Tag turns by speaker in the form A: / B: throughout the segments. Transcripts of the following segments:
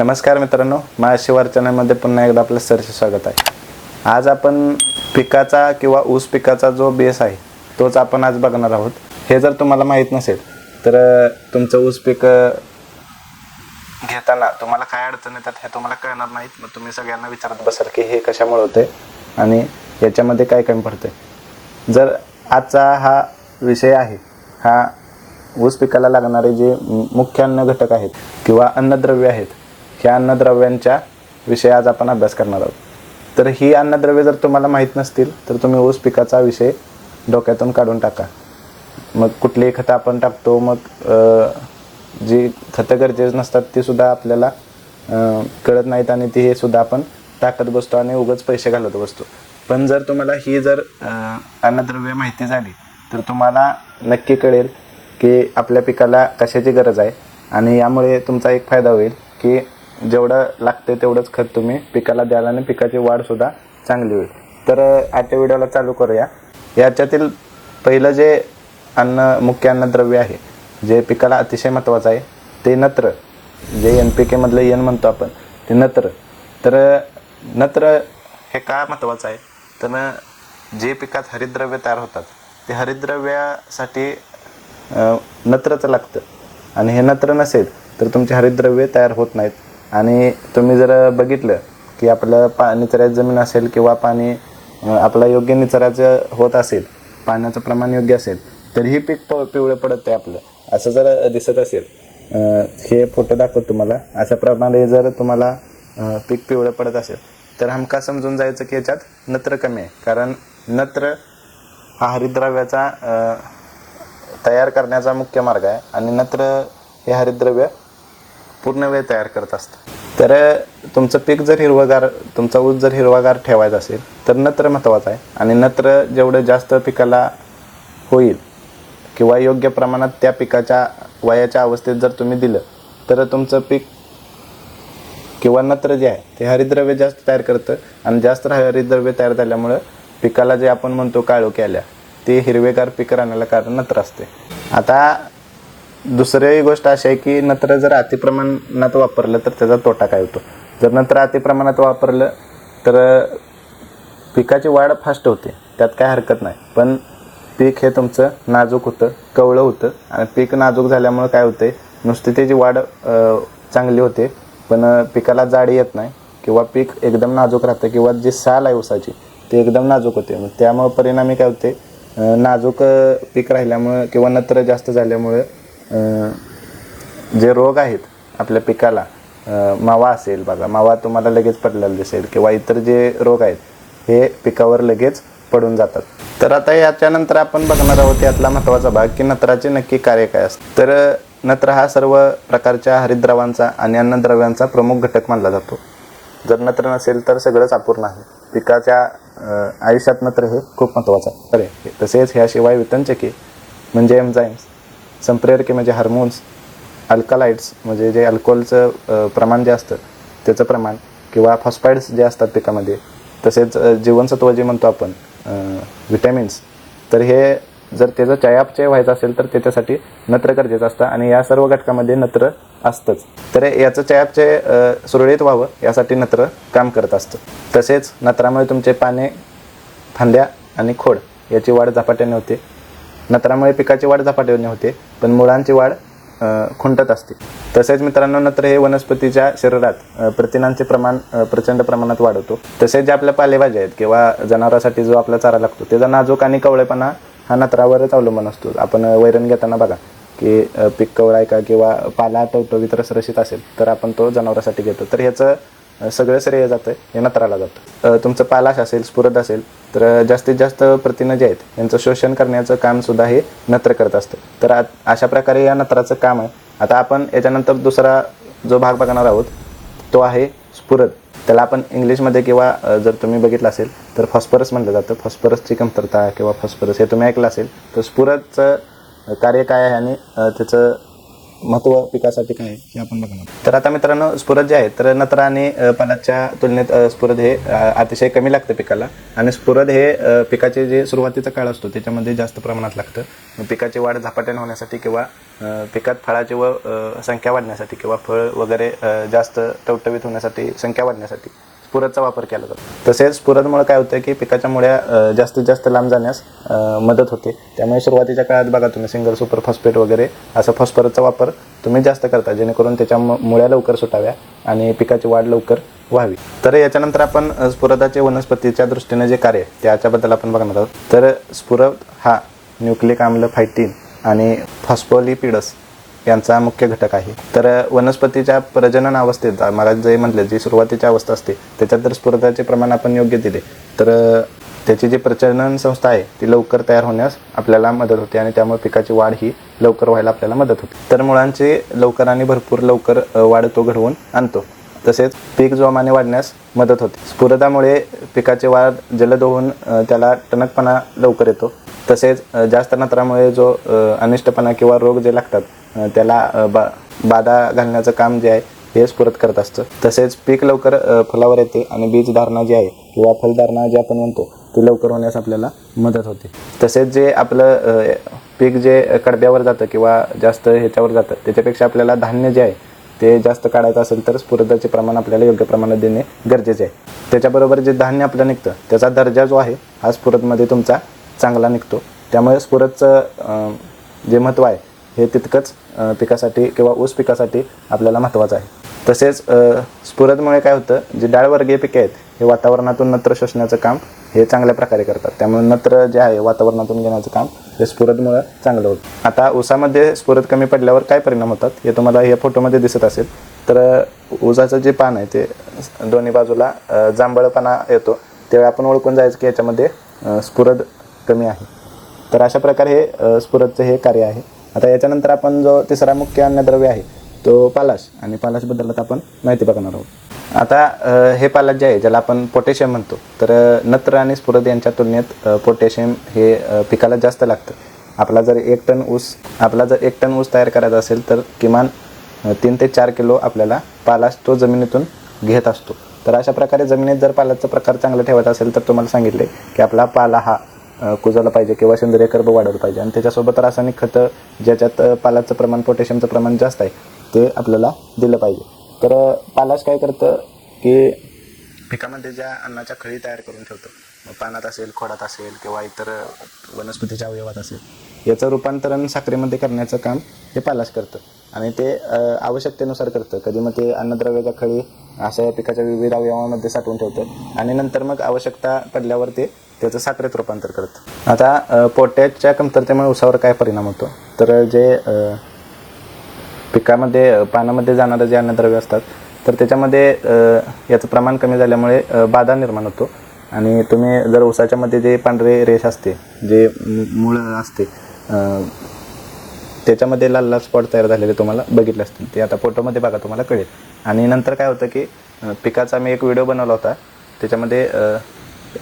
A: नमस्कार मित्रांनो माझ्या शिवार चॅनलमध्ये पुन्हा एकदा आपलं सरचे स्वागत आहे. आज आपण पिकाचा किंवा ऊस पिकाचा जो बेस आहे तोच आपण आज बघणार आहोत. हे जर तुम्हाला माहीत नसेल तर तुमचं ऊस पीक घेताना तुम्हाला काय अडचण येतात हे तुम्हाला कळणार नाहीत. मग तुम्ही सगळ्यांना विचारत बसाल की हे कशामुळे होते आणि याच्यामध्ये काय कमी पडते जर आजचा हा विषय आहे हा ऊस पिकाला लागणारे जे मुख्य अन्न घटक आहेत किंवा अन्नद्रव्य आहेत ह्या अन्नद्रव्यांच्या विषयी आज आपण अभ्यास करणार आहोत. तर ही अन्नद्रव्ये जर तुम्हाला माहीत नसतील तर तुम्ही ऊस पिकाचा विषय डोक्यातून काढून टाका. मग कुठलीही खतं आपण टाकतो मग जी खतं गरजेची नसतात ती सुद्धा आपल्याला कळत नाहीत आणि ती हे सुद्धा आपण टाकत बसतो आणि उगाच पैसे घालत बसतो. पण जर तुम्हाला ही जर अन्नद्रव्य माहिती झाली तर तुम्हाला नक्की कळेल की आपल्या पिकाला कशाची गरज आहे आणि यामुळे तुमचा एक फायदा होईल की जेवढं लागते तेवढंच खत तुम्ही पिकाला द्याल आणि पिकाची वाढसुद्धा चांगली होईल. तर आजच्या व्हिडिओला चालू करूया. याच्यातील पहिलं जे अन्न मुख्य अन्नद्रव्य आहे जे पिकाला अतिशय महत्त्वाचं आहे ते नत्र. जे एन पी केमधलं येन म्हणतो आपण ते नत्र. तर नत्र हे का महत्त्वाचं आहे? तर जे पिकात हरिद्रव्य तयार होतात ते हरिद्रव्यासाठी नत्रचं लागतं. आणि हे नत्र नसेल तर तुमचे हरिद्रव्य तयार होत नाहीत. आणि तुम्ही जर बघितलं की आपलं पा निचऱ्याची जमीन असेल किंवा पाणी आपला योग्य निचराचं होत असेल पाण्याचं प्रमाण योग्य असेल तर ही पीक प पिवळं पडत आहे आपलं. असं जर दिसत असेल हे फोटो दाखवत तुम्हाला. अशा प्रमाणे जर तुम्हाला पीक पिवळं पडत असेल तर हमका समजून जायचं की याच्यात नत्र कमी आहे. कारण नत्र हा हरिद्रव्याचा तयार करण्याचा मुख्य मार्ग आहे. आणि नत्र हे हरिद्रव्य पूर्ण वेळ तयार करत असतं. तर तुमचं पीक जर हिरवगार तुमचा ऊस जर हिरवागार ठेवायचा असेल तर नत्र महत्त्वाचं आहे. आणि नत्र जेवढं जास्त पिकाला होईल किंवा योग्य प्रमाणात त्या पिकाच्या वयाच्या अवस्थेत जर तुम्ही दिलं तर तुमचं पीक किंवा नत्र जे आहे ते हरिद्रव्य जास्त तयार करतं. आणि जास्त हरिद्रव्य तयार झाल्यामुळं पिकाला जे आपण म्हणतो काळोखी आल्या ते हिरवेगार पीक राहण्याला कारण नत्र असते. आता दुसरी गोष्ट अशी आहे की नत्र जर अतिप्रमाणात वापरलं तर त्याचा तोटा काय होतो? जर नत्र अतिप्रमाणात वापरलं तर पिकाची वाढ फास्ट होते. त्यात काय हरकत नाही. पण पीक हे तुमचं नाजूक होतं कवळं होतं आणि पीक नाजूक झाल्यामुळं काय होते नुसती त्याची वाढ चांगली होते. पण पिकाला जाडी येत नाही किंवा पीक एकदम नाजूक राहतं किंवा जी साल आहे ऊसाची ती एकदम नाजूक होते. मग त्यामुळं परिणामी काय होते? नाजूक पीक राहिल्यामुळं किंवा नत्र जास्त झाल्यामुळं जे रोग आहेत आपल्या पिकाला मावा असेल बघा मावा तुम्हाला लगेच पडलेला दिसेल किंवा इतर जे रोग आहेत हे पिकावर लगेच पडून जातात. तर आता याच्यानंतर आपण बघणार आहोत यातला महत्त्वाचा भाग की नत्राचे नक्की कार्य काय असतं. तर नत्र हा सर्व प्रकारच्या हरितद्रवांचा आणि अन्नद्रव्यांचा प्रमुख घटक मानला जातो. जर नत्र नसेल तर सगळंच अपूर्ण आहे. पिकाच्या आयुष्यात नत्र हे खूप महत्त्वाचं आहे. तसेच ह्याशिवाय वितंचके म्हणजे एम्झाईम्स संप्रेरके म्हणजे हार्मोन्स अल्कलाइड्स म्हणजे जे अल्कोहोलचं प्रमाण जे असतं त्याचं प्रमाण किंवा फॉस्फाईड्स जे असतात पिकामध्ये तसेच जीवनसत्व जे म्हणतो आपण विटॅमिन्स तर हे जर त्याचं चयापचय व्हायचं असेल तर त्याच्यासाठी नत्र गरजेचं असतं आणि या सर्व घटकामध्ये नत्र असतंच. तर याचं चयापचय सुरळीत व्हावं यासाठी नत्र काम करत असतं. तसेच नत्रामुळे तुमचे पाने फांद्या आणि खोड याची वाढ झपाट्याने होते. नत्रामुळे पिकाची वाढ झपाट्याने होते पण मुळांची वाढ खुंटत असते. तसेच मित्रांनो नत्र हे वनस्पतीच्या शरीरात प्रथिनांचे प्रमाण प्रचंड प्रमाणात वाढवतो. तसेच जे आपल्या पालेभाज्या आहेत किंवा जनावरांसाठी जो आपला चारा लागतो त्याचा नाजूक आणि कवळेपणा हा नत्रावरच अवलंबून असतो. आपण वैरण घेताना बघा की पीक कवळ आहे का किंवा पाला टवटवीत रसरशीत असेल तर आपण तो जनावरांसाठी घेतो. तर ह्याचं सगळं श्रेय जातं हे नत्राला जातं तुमचं पालाश असेल स्फुरद असेल तर जास्तीत जास्त प्रथिनं जे आहेत यांचं शोषण करण्याचं काम सुद्धा हे नत्र करत असतं. तर आ- अशा प्रकारे या नत्राचं काम आहे. आता आपण याच्यानंतर दुसरा जो भाग बघणार आहोत तो आहे स्फुरद. त्याला आपण इंग्लिशमध्ये किंवा जर तुम्ही बघितलं असेल तर फॉस्फरस म्हटलं जातं. फॉस्फरसची कमतरता किंवा फॉस्फरस हे तुम्ही ऐकलं असेल तर स्फुरदचं कार्य काय आहे आणि त्याचं महत्त्व पिकासाठी काय हे आपण बघणार आहोत. तर आता मित्रांनो स्फुरद जे आहे तर नत्र आणि पालाच्या तुलनेत स्फुरद हे अतिशय कमी लागतं पिकाला आणि स्फुरद हे पिकाचे जे सुरुवातीचा काळ असतो त्याच्यामध्ये जास्त प्रमाणात लागतं पिकाची वाढ झपाट्याने होण्यासाठी किंवा पिकात फळाची व संख्या वाढण्यासाठी किंवा फळ वगैरे जास्त टवटवीत होण्यासाठी संख्या वाढण्यासाठी स्फुरदचा वापर केला जातो. तसेच पुरतमुळे काय होतं की पिकाच्या मुळ्या जास्तीत जास्त लांब जाण्यास मदत होते. त्यामुळे सुरुवातीच्या काळात बघा तुम्ही सिंगल सुपर फॉस्फेट वगैरे असा फॉस्फरसचा वापर तुम्ही जास्त करता जेणेकरून त्याच्या मु- मुळ्या लवकर सुटाव्या आणि पिकाची वाढ लवकर व्हावी. तर याच्यानंतर आपण अ, स्फुरदाचे वनस्पतीच्या दृष्टीने जे कार्य आहे त्याच्याबद्दल आपण बघणार आहोत. तर स्फुरद हा न्यूक्लिक आम्ल फायटीन आणि फॉस्फोलिपिडस यांचा मुख्य घटक आहे. तर वनस्पतीच्या प्रजनन अवस्थेत मला जे म्हटलं जी सुरुवातीची अवस्था असते त्याच्यात जर स्फुरदाचे प्रमाण आपण योग्य दिले तर त्याची जी प्रजनन संस्था आहे ती लवकर तयार होण्यास आपल्याला मदत होते आणि त्यामुळे पिकाची वाढ ही लवकर व्हायला आपल्याला मदत होते. तर मुळांची लवकर आणि भरपूर लवकर वाढ तो घडवून आणतो. तसेच पीक जोमाने वाढण्यास मदत होते. स्फुरदामुळे पिकाची वाढ जलद होऊन त्याला टणकपणा लवकर येतो. तसेच जास्त नत्रामुळे जो अनिष्टपणा किंवा रोग जे लागतात त्याला बा बाधा घालण्याचं काम जे आहे हे स्फुरत करत असतं. तसेच पीक लवकर फुलावर येते आणि बीज धारणा जी आहे किंवा फलधारणा जी आपण म्हणतो ती लवकर होण्यास आपल्याला मदत होते. तसेच जे आपलं पीक जे कडब्यावर जातं किंवा जास्त ह्याच्यावर जातं त्याच्यापेक्षा आपल्याला धान्य जे आहे ते जास्त काढायचं असेल तर स्फुरदाचे प्रमाण आपल्याला योग्य प्रमाणात देणे गरजेचे आहे. त्याच्याबरोबर जे धान्य आपलं निघतं त्याचा दर्जा जो आहे हा स्फुरदमध्ये तुमचा चांगला निघतो. त्यामुळे स्फुरदचं जे महत्त्व आहे हे तितकंच पिकासाठी किंवा ऊस पिकासाठी आपल्याला महत्त्वाचं आहे. तसेच स्फुरदमुळे काय होतं जे डाळवर्गीय पिके आहेत हे वातावरणातून नत्र शोषण्याचं काम हे चांगल्या प्रकारे करतात. त्यामुळे नत्र जे आहे वातावरणातून घेण्याचं काम हे स्फुरदमुळं चांगलं होतं. आता ऊसामध्ये स्फुरद कमी पडल्यावर काय परिणाम होतात हे तुम्हाला या फोटोमध्ये दिसत असेल. तर ऊसाचं जे पान आहे ते दोन्ही बाजूला जांभळपणा येतो. तेव्हा आपण ओळखून जायचं की याच्यामध्ये स्फुरद कमी आहे. तर अशा प्रकारे हे स्फुरदचं हे कार्य आहे. आता याच्यानंतर आपण जो तिसरा मुख्य अन्नद्रव्य आहे तो पालाश. आणि पालाशबद्दल आता आपण माहिती बघणार आहोत. आता हे पालाश जे आहे ज्याला आपण पोटॅशियम म्हणतो तर नत्र आणि स्फुरद यांच्या तुलनेत पोटॅशियम हे पिकाला जास्त लागतं. आपला जर एक टन ऊस आपला जर एक टन ऊस तयार करायचा असेल तर किमान तीन ते चार किलो आपल्याला पालाश तो जमिनीतून घेत असतो. तर अशा प्रकारे जमिनीत जर पालाचा प्रकार चांगला ठेवायचा असेल तर तुम्हाला सांगितले की आपला पाला हा अ, पाहिजे किंवा सेंद्रिय कर्ब वाढवलं पाहिजे. आणि त्याच्यासोबत रासायनिक खतं ज्याच्यात पालाचं प्रमाण पोटॅशियमचं प्रमाण जास्त आहे ते आपल्याला दिलं पाहिजे. तर पालाश काय करतं की पिकामध्ये ज्या अन्नाच्या खळी तयार करून ठेवतो मग पानात असेल खोडात असेल किंवा इतर वनस्पतीच्या अवयवात असेल याचं रूपांतरण साखरेमध्ये करण्याचं काम हे पालाश करतं. आणि ते आवश्यकतेनुसार करतं. कधी मग ते अन्नद्रव्याच्या खळी असं पिकाच्या विविध अवयवामध्ये साठवून ठेवतं. आणि नंतर मग आवश्यकता पडल्यावर ते त्याचं साखरेत रूपांतर करतं. आता पोट्याच्या पोटॅशच्या कमतरतेमुळे उसावर काय परिणाम होतो? तर जे पिकामध्ये पानामध्ये जाणारं जे अन्नद्रव्य असतात तर त्याच्यामध्ये याचं प्रमाण कमी झाल्यामुळे बाधा निर्माण होतो. आणि तुम्ही जर उसाच्यामध्ये जे पांढरे रेष असते जे मूळ असते त्याच्यामध्ये लाल लाल स्पॉट तयार झालेले तुम्हाला बघितले असतील. ते आता फोटोमध्ये बघा तुम्हाला कळेल. आणि नंतर काय होतं की पिकाचा मी एक व्हिडिओ बनवला होता. त्याच्यामध्ये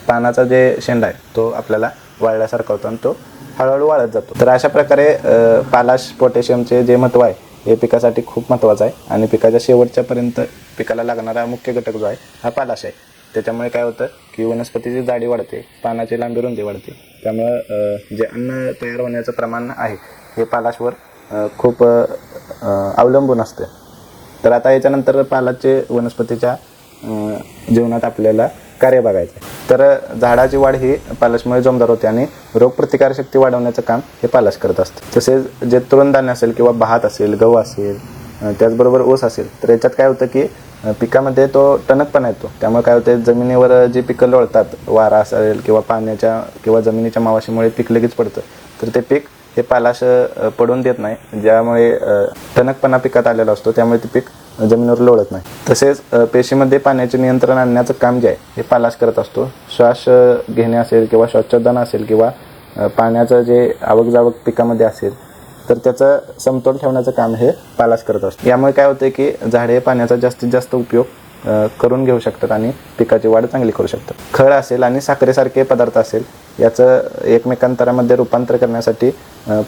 A: पानाचा जे शेंडा आहे तो आपल्याला वाळल्यासारखा होतो आणि तो हळूहळू वाळत जातो. तर अशा प्रकारे पालाश पोटॅशियमचे जे महत्त्व आहे हे पिकासाठी खूप महत्त्वाचं आहे. आणि पिकाच्या शेवटच्यापर्यंत पिकाला लागणारा मुख्य घटक जो आहे हा पालाश आहे. त्याच्यामुळे काय होतं की वनस्पतीची जाडी वाढते पानाची लांबी रुंदी वाढते. त्यामुळं जे अन्न तयार होण्याचं प्रमाण आहे हे पालाशवर खूप अवलंबून असतं. तर आता याच्यानंतर पालाचे वनस्पतीच्या जीवनात आपल्याला कार्य बघायचं तर झाडाची वाढ ही पालसमुळे जोमदार होते आणि रोगप्रतिकारशक्ती वाढवण्याचं काम हे पालस करत असतं. तसेच जे तृणधान्य असेल किंवा भात असेल गहू असेल त्याचबरोबर ऊस असेल तर याच्यात काय होतं की पिकामध्ये तो टणकपणा येतो. त्यामुळे काय होतं जमिनीवर जी पिकं लोळतात वारा असेल किंवा पाण्याच्या किंवा जमिनीच्या मावाशीमुळे पीक लगेच पडतं तर ते पीक हे पालाश पडून देत नाही. ज्यामुळे टणकपणा पिकात आलेला असतो त्यामुळे ते पीक जमिनीवर लोळत नाही. तसेच पेशीमध्ये पाण्याचे नियंत्रण आणण्याचं काम जे आहे हे पालाश करत असतो. श्वास घेणे असेल किंवा श्वासोच्छवादन असेल किंवा पाण्याचं जे आवक जावक पिकामध्ये असेल तर त्याचं समतोल ठेवण्याचं काम हे पालास करत असतो. यामुळे काय होतं की झाडे पाण्याचा जास्तीत जास्त उपयोग करून घेऊ शकतात आणि पिकाची वाढ चांगली करू शकतात. खळ असेल आणि साखरेसारखे पदार्थ असेल याचं एकमेकांतरामध्ये रूपांतर करण्यासाठी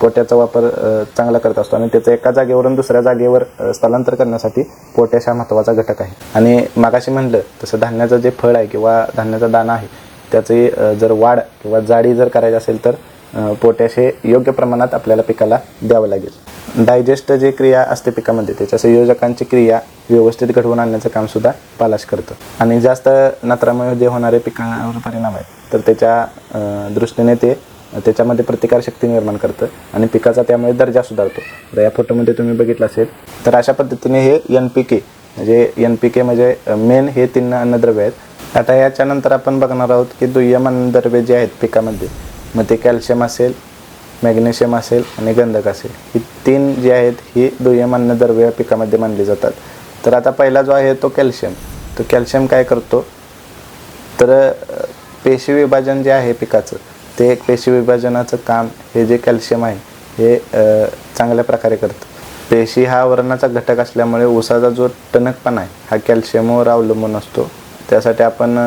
A: पोट्याचा वापर चांगला करत असतो आणि त्याचं एका जागेवरून दुसऱ्या जागेवर स्थलांतर करण्यासाठी पोट्याश हा महत्त्वाचा घटक आहे. आणि मागाशी म्हणलं तसं धान्याचं जे फळ आहे किंवा धान्याचा दाणा आहे त्याची जर वाढ किंवा जाडी जर करायची असेल तर पोट्याश पोटॅश हे योग्य प्रमाणात आपल्याला पिकाला द्यावं लागेल. डायजेस्ट जे क्रिया असते पिकामध्ये त्याच्या संयोजकांची क्रिया व्यवस्थित घडवून आणण्याचं कामसुद्धा पालाश करतं. आणि जास्त नत्रामुळे जे होणारे पिकांवर परिणाम आहेत तर त्याच्या दृष्टीने ते त्याच्यामध्ये प्रतिकारशक्ती निर्माण करतं आणि पिकाचा त्यामुळे दर्जा सुधारतो. तर या फोटोमध्ये तुम्ही बघितलं असेल तर अशा पद्धतीने हे एन पी के म्हणजे एन पी के म्हणजे मेन हे तीन अन्नद्रव्य आहेत. आता याच्यानंतर आपण बघणार आहोत की दुय्यम अन्नद्रव्ये जे आहेत पिकामध्ये मग ते कॅल्शियम असेल मॅग्नेशियम असेल आणि गंधक असेल. ही तीन जी आहेत ही दुय्यम अन्नद्रव्य पिकामध्ये मानली जातात. तर आता पहिला जो आहे तो कॅल्शियम. तो कॅल्शियम काय करतो? तर पेशी विभाजन जे आहे पिकाचं ते एक पेशी विभाजनाचं काम हे जे कॅल्शियम आहे हे चांगल्या प्रकारे करतं. पेशी हा वरणाचा घटक असल्यामुळे ऊसाचा जो टणकपणा आहे हा कॅल्शियमवर अवलंबून असतो. त्यासाठी आपण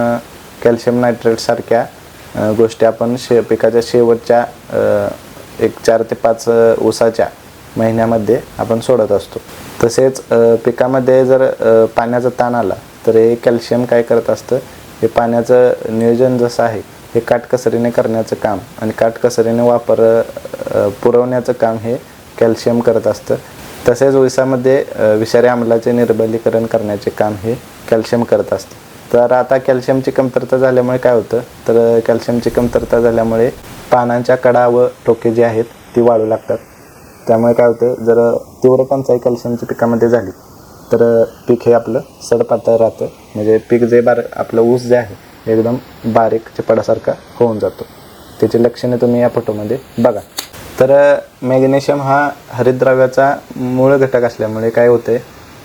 A: कॅल्शियम नायट्रेटसारख्या गोष्टी आपण शे पिकाच्या शेवटच्या एक चार ते पाच ऊसाच्या महिन्यामध्ये आपण सोडत असतो. तसेच पिकामध्ये जर पाण्याचा ताण आला तर हे कॅल्शियम काय करत असतं? हे पाण्याचं नियोजन जसं आहे हे काटकसरीने करण्याचं काम आणि काटकसरीने वापर पुरवण्याचं काम हे कॅल्शियम करत असतं. तसेच ऊसामध्ये विषारी आम्लाचे निर्बलीकरण करण्याचे काम हे कॅल्शियम करत असतं. तर आता कॅल्शियमची कमतरता झाल्यामुळे काय होतं? तर कॅल्शियमची कमतरता झाल्यामुळे पानांच्या कडा व टोके जे आहेत ती वाढू लागतात. त्यामुळे काय होतं? जर तीव्र टंचाई कॅल्शियमच्या पिकामध्ये झाली तर पीक हे आपलं सडपातळ राहतं. म्हणजे पीक जे बार आपलं ऊस जे आहे एकदम बारीक चिपडासारखा होऊन जातो. त्याची लक्षणे तुम्ही या फोटोमध्ये बघा. तर मॅग्नेशियम हा हरितद्रव्याचा मूळ घटक असल्यामुळे काय होते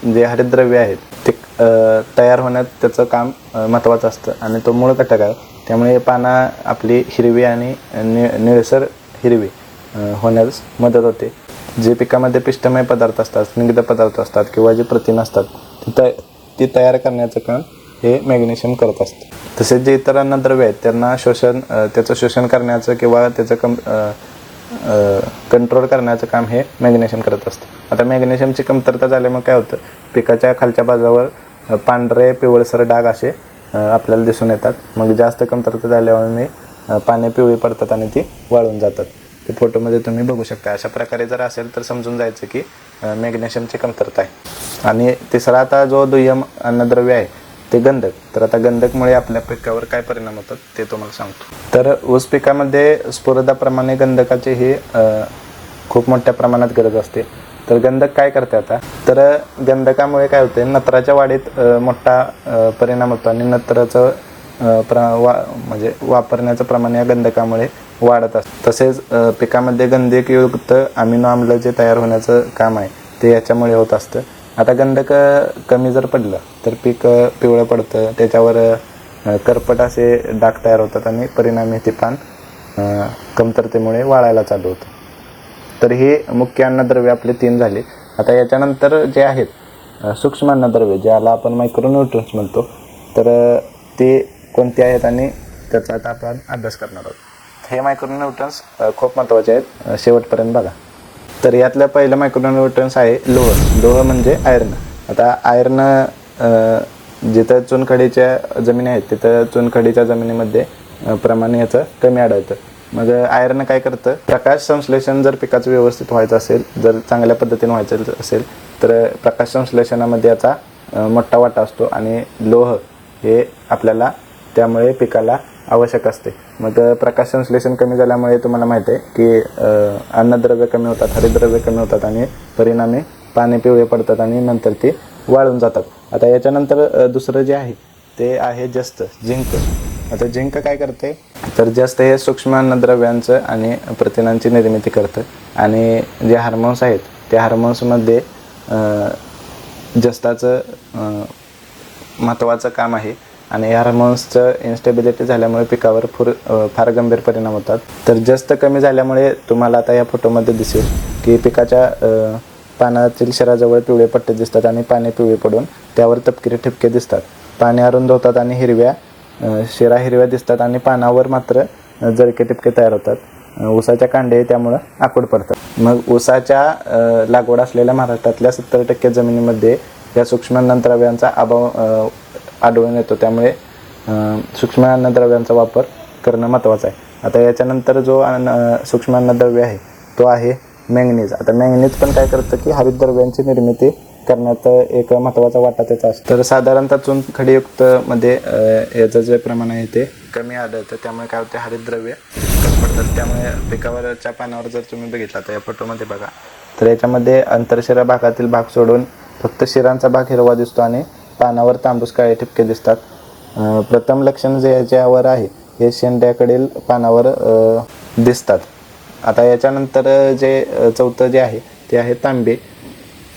A: जे हरितद्रव्य आहेत ते तयार होण्यात त्याचं काम महत्त्वाचं असतं. आणि तो मूळ घटक आहे. त्यामुळे पाना आपली हिरवी आणि नि निळसर हिरवी होण्यास मदत होते. जे पिकामध्ये पिष्टमय पदार्थ असतात स्निग्ध पदार्थ असतात किंवा जे प्रथिन असतात ती तय ती तयार करण्याचं काम हे मॅग्नेशियम करत असतं. तसेच जे इतर अन्नद्रव्य आहेत त्यांना शोषण त्याचं शोषण करण्याचं किंवा त्याचं कम कंट्रोल करण्याचं काम हे मॅग्नेशियम करत असतं. आता मॅग्नेशियमची कमतरता झाल्यामुळे काय होतं? पिकाच्या खालच्या बाजावर पांढरे पिवळसर डाग असे आपल्याला दिसून येतात. मग जास्त कमतरता झाल्यामुळे पाने पिवळी पडतात आणि ती वाळून जातात. ते फोटोमध्ये तुम्ही बघू शकता. अशा प्रकारे जर असेल तर समजून जायचं की मॅग्नेशियमची कमतरता आहे. आणि तिसरा आता जो दुय्यम अन्नद्रव्य आहे ते गंधक. तर आता गंधकमुळे आपल्या पिकावर काय परिणाम होतात ते तुम्हाला सांगतो. तर ऊस पिकामध्ये स्फुरदाप्रमाणे गंधकाची ही खूप मोठ्या प्रमाणात गरज असते. तर गंधक काय करते आता? तर गंधकामुळे काय होते नत्राच्या वाढीत मोठा परिणाम होतो आणि नत्राचं प्र वा म्हणजे वापरण्याचं प्रमाण या गंधकामुळे वाढत असतं. तसेच पिकामध्ये गंधकयुक्त अमिनो आम्ल जे तयार होण्याचं काम आहे ते याच्यामुळे होत असतं. आता गंधक कमी जर पडलं तर पीक पिवळं पडतं त्याच्यावर करपट असे डाग तयार होतात आणि परिणामी ते पान कमतरतेमुळे वाळायला चालू होतं. तर हे मुख्य अन्नद्रव्य आपले तीन झाले. आता याच्यानंतर जे आहेत सूक्ष्म अन्नद्रव्य ज्याला आपण मायक्रोन्यूट्रन्स म्हणतो तर ते कोणते आहेत आणि त्याचा आता आपण अभ्यास करणार आहोत. हे मायक्रोन्यूट्रन्स खूप महत्त्वाचे आहेत शेवटपर्यंत बघा. तर यातलं पहिलं मायक्रोन्यूट्रन्स आहे लोह. लोह म्हणजे आयर्न आता आयर्न जिथं चुनखडीच्या जमिनी आहेत तिथं चुनखडीच्या जमिनीमध्ये प्रमाण याचं कमी आढळतं. मग आयर्न काय करतं? प्रकाश संश्लेषण जर पिकाचं व्यवस्थित व्हायचं असेल जर चांगल्या पद्धतीने व्हायचं असेल तर प्रकाश संश्लेषणामध्ये याचा मोठा वाटा असतो आणि लोह हे आपल्याला त्यामुळे पिकाला आवश्यक असते. मग प्रकाश संश्लेषण कमी झाल्यामुळे तुम्हाला माहिती आहे की अन्नद्रव्य कमी होतात हरितद्रव्य कमी होतात आणि परिणामी पाणी पिवळे पडतात आणि नंतर ते वाळून जातात. आता याच्यानंतर दुसरं जे आहे ते आहे जस्त झिंक. आता झिंक काय करते तर जास्त हे सूक्ष्म अन्नद्रव्यांचं आणि प्रथिनांची निर्मिती करतं आणि जे हार्मोन्स आहेत त्या हार्मोन्समध्ये जस्ताचं महत्त्वाचं काम आहे. आणि या हार्मोन्सचं इन्स्टेबिलिटी झाल्यामुळे पिकावर फुर फार गंभीर परिणाम होतात. तर जास्त कमी झाल्यामुळे तुम्हाला आता या फोटोमध्ये दिसेल की पिकाच्या पानातील शराजवळ पिवळे पट्टे दिसतात आणि पाने पिवळे पडून त्यावर तपकिरी ठिपके दिसतात. पाने अरुंद होतात आणि हिरव्या शिरा हिरव्या दिसतात आणि पानावर मात्र जरके जळके टिपके तयार होतात. उसाच्या ऊसाच्या कांडे त्यामुळं आकूड पडतात. मग ऊसाच्या लागवड असलेल्या महाराष्ट्रातल्या सत्तर टक्के जमिनीमध्ये या सूक्ष्म अन्नद्रव्यांचा अभाव आढळून येतो. त्यामुळे सूक्ष्म अन्नद्रव्यांचा वापर करणं महत्त्वाचं आहे. आता याच्यानंतर जो अन्न सूक्ष्म अन्नद्रव्य आहे तो आहे मॅंगनीज. आता मॅंगनीज पण काय करतं की हरितद्रव्यांची निर्मिती करण्यात एक महत्त्वाचा वाटा त्याचा असतो. तर साधारणतः चून खडीयुक्त मध्ये याचं जे प्रमाण आहे ते कमी आढळतं त्यामुळे काय होते हरितद्रव्य पडतात. त्यामुळे पिकावरच्या पानावर जर तुम्ही बघितला तर या फोटोमध्ये बघा. तर याच्यामध्ये अंतरशिरा भागातील भाग सोडून फक्त शिरांचा भाग हिरवा दिसतो आणि पानावर तांबूस काळे ठिपके दिसतात. प्रथम लक्षण जे याच्यावर आहे हे शेंड्याकडील पानावर दिसतात. आता याच्यानंतर जे चौथं जे आहे ते आहे तांबे.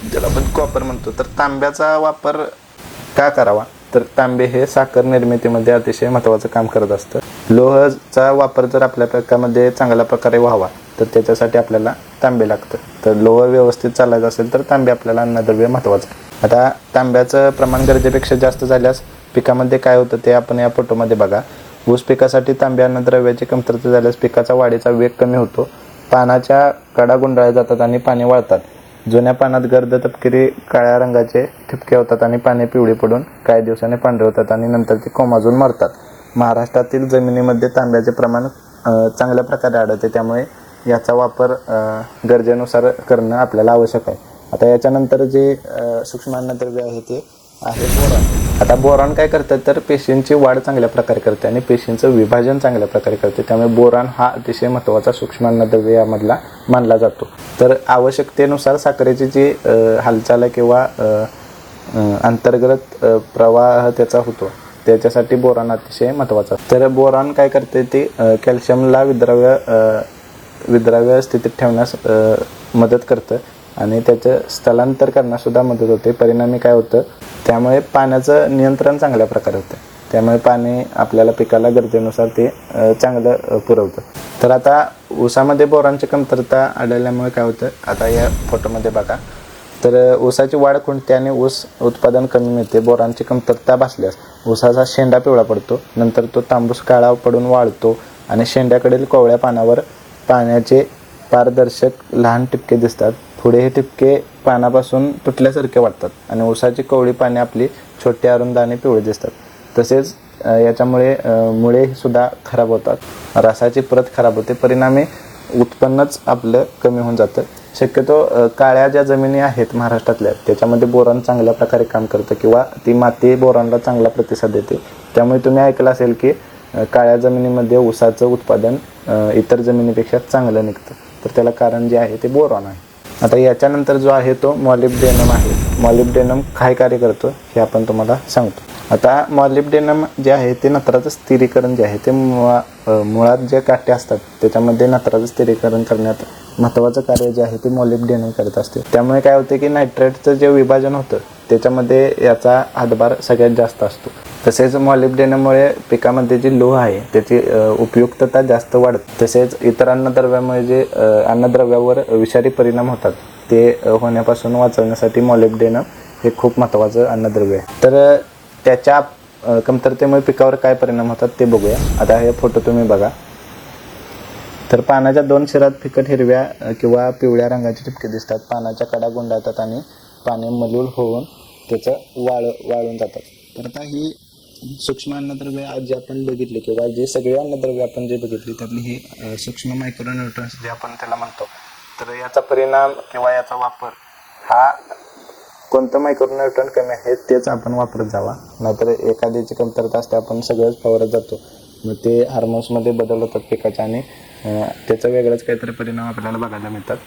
A: ज्याला आपण कॉपर म्हणतो तर तांब्याचा वापर का करावा? तर तांबे हे साखर निर्मितीमध्ये अतिशय महत्त्वाचं काम करत असतं. लोहचा वापर जर आपल्या पिकामध्ये चांगल्या प्रकारे व्हावा तर त्याच्यासाठी आपल्याला तांबे लागतं. तर लोह व्यवस्थित चालायचं असेल तर तांबे आपल्याला अन्नद्रव्य महत्त्वाचं आता तांब्याचं प्रमाण गरजेपेक्षा जास्त झाल्यास पिकामध्ये काय होतं ते आपण या फोटोमध्ये बघा. ऊस पिकासाठी तांबे अन्नद्रव्याची कमतरता झाल्यास पिकाचा वाढीचा वेग कमी होतो. पानाच्या कडा गुंडाळ्या जातात आणि पाणी वाळतात. जुन्या पानात गर्द तपकिरी काळ्या रंगाचे ठिपके होतात आणि पाने पिवळी पडून काही दिवसांनी पांढरे होतात आणि नंतर ते कोमाजून मरतात. महाराष्ट्रातील जमिनीमध्ये तांब्याचे प्रमाण चांगल्या प्रकारे आढळते त्यामुळे याचा वापर गरजेनुसार करणं आपल्याला आवश्यक आहे. आता याच्यानंतर जे सूक्ष्म अन्नद्रव्य आहे ते आहे बोरा. आता बोरॉन काय करतं तर पेशींची वाढ चांगल्या प्रकारे करते आणि पेशींचं विभाजन चांगल्या प्रकारे करते. त्यामुळे बोरॉन हा अतिशय महत्त्वाचा सूक्ष्म अन्नद्रव्य यामधला मानला जातो. तर आवश्यकतेनुसार साखरेची जी हालचाल आहे किंवा अंतर्गत प्रवाह त्याचा होतो त्याच्यासाठी बोरॉन अतिशय महत्त्वाचा तर बोरॉन काय करते ते कॅल्शियमला विद्राव्य विद्राव्य स्थितीत ठेवण्यास मदत करतं. आणि त्याचं स्थलांतर करण्यासुद्धा मदत होते. परिणामी काय होतं त्यामुळे पाण्याचं नियंत्रण चांगल्या प्रकारे होतं. त्यामुळे पाणी आपल्याला पिकाला गरजेनुसार ते चांगलं पुरवतं. तर आता ऊसामध्ये बोरांची कमतरता आढळल्यामुळे काय होतं आता या फोटोमध्ये बघा. तर ऊसाची वाढ खुंटते आणि ऊस उत्पादन कमी मिळते बोरांची कमतरता भासल्यास ऊसाचा शेंडा पिवळा पडतो नंतर तो तांबूस काळा पडून वाळतो आणि शेंड्याकडील कोवळ्या पानावर पाण्याचे पारदर्शक लहान टिपके दिसतात. पुढे हे टिपके पानापासून तुटल्यासारखे वाटतात. आणि ऊसाची कोवळी पाने आपली छोटी अरुंद आणि पिवळी दिसतात. तसेच याच्यामुळे मुळे सुद्धा खराब होतात. रसाची प्रत खराब होते. परिणामी उत्पन्नच आपलं कमी होऊन जातं. शक्यतो काळ्या ज्या जमिनी आहेत महाराष्ट्रातल्या त्याच्यामध्ये बोरान चांगल्या प्रकारे काम करतं किंवा ती माती बोरानला चांगला प्रतिसाद देते. त्यामुळे तुम्ही ऐकलं असेल की काळ्या जमिनीमध्ये ऊसाचं उत्पादन इतर जमिनीपेक्षा चांगलं निघतं. तर त्याला कारण जे आहे ते बोरॉन आहे. आता याच्यानंतर जो आहे तो मॉलिब्डेनम आहे. मॉलिब्डेनम काय कार्य करतो हे आपण तुम्हाला सांगतो. आता मॉलिब्डेनम जे आहे ते नत्राचं स्थिरीकरण जे आहे ते मुळा मुळात जे काटे असतात त्याच्यामध्ये नत्राचं स्थिरीकरण करण्यात महत्त्वाचं कार्य जे आहे ते मॉलिब्डेनम करत असते. त्यामुळे काय होते की नायट्रेटचं जे विभाजन होतं त्याच्यामध्ये याचा हातभार सगळ्यात जास्त असतो. तसेच मॉलिब्डेनममुळे पिकामध्ये जी लोह आहे त्याची उपयुक्तता जास्त वाढते तसेच इतर अन्नद्रव्यामुळे जे अन्नद्रव्यावर विषारी परिणाम होतात ते होण्यापासून वाचवण्यासाठी मॉलिब्डेनम हे खूप महत्त्वाचं अन्नद्रव्य आहे. तर त्याच्या कमतरतेमुळे पिकावर काय परिणाम होतात ते बघूया. आता हे फोटो तुम्ही बघा. तर पानाच्या दोन शिरात फिकट हिरव्या किंवा पिवळ्या रंगाचे ठिपके दिसतात. पानाच्या कडा गुंडाळतात आणि पाने मलूल होऊन त्याचं वाळ वाळून जातात. तर आता ही सूक्ष्म अन्नद्रव्य आज जे आपण बघितले किंवा जे सगळे अन्नद्रव्य आपण जे बघितली त्यातली ही सूक्ष्म मायक्रो न्यूट्रन्स जे आपण त्याला म्हणतो तर याचा परिणाम किंवा याचा वापर हा कोणतं मायक्रोन्यूट्रन कमी आहे तेच आपण वापरत जावा. नाहीतर एखाद्याची कमतरता असते आपण सगळंच फवारत जातो. मग ते हार्मोन्समध्ये बदल होतात पिकाच्या आणि त्याचा वेगळाच काहीतरी परिणाम आपल्याला बघायला मिळतात.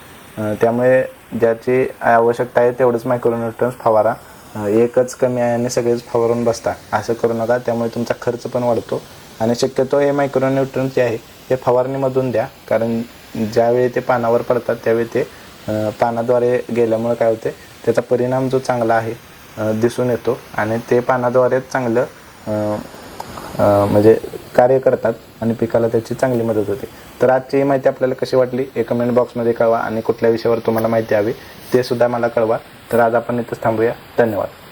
A: त्यामुळे ज्याची आवश्यकता आहे तेवढंच मायक्रोन्यूट्रन्स फवारा. एकच कमी आहे आणि सगळेच फवारून बसता. असं करू नका त्यामुळे तुमचा खर्च पण वाढतो. आणि शक्यतो हे मायक्रोन्यूट्रन्स जे आहे हे फवारणीमधून द्या. कारण ज्यावेळी ते पानावर पडतात त्यावेळी ते पानाद्वारे गेल्यामुळे काय होते त्याचा परिणाम जो चांगला आहे दिसून येतो. आणि ते पानाद्वारे चांगलं म्हणजे कार्य करतात आणि पिकाला त्याची चांगली मदत होते. तर आजची ही माहिती आपल्याला कशी वाटली? हे कमेंट बॉक्समध्ये कळवा आणि कुठल्या विषयावर तुम्हाला माहिती हवी ते सुद्धा मला कळवा. तर आज आपण इथंच थांबूया. धन्यवाद.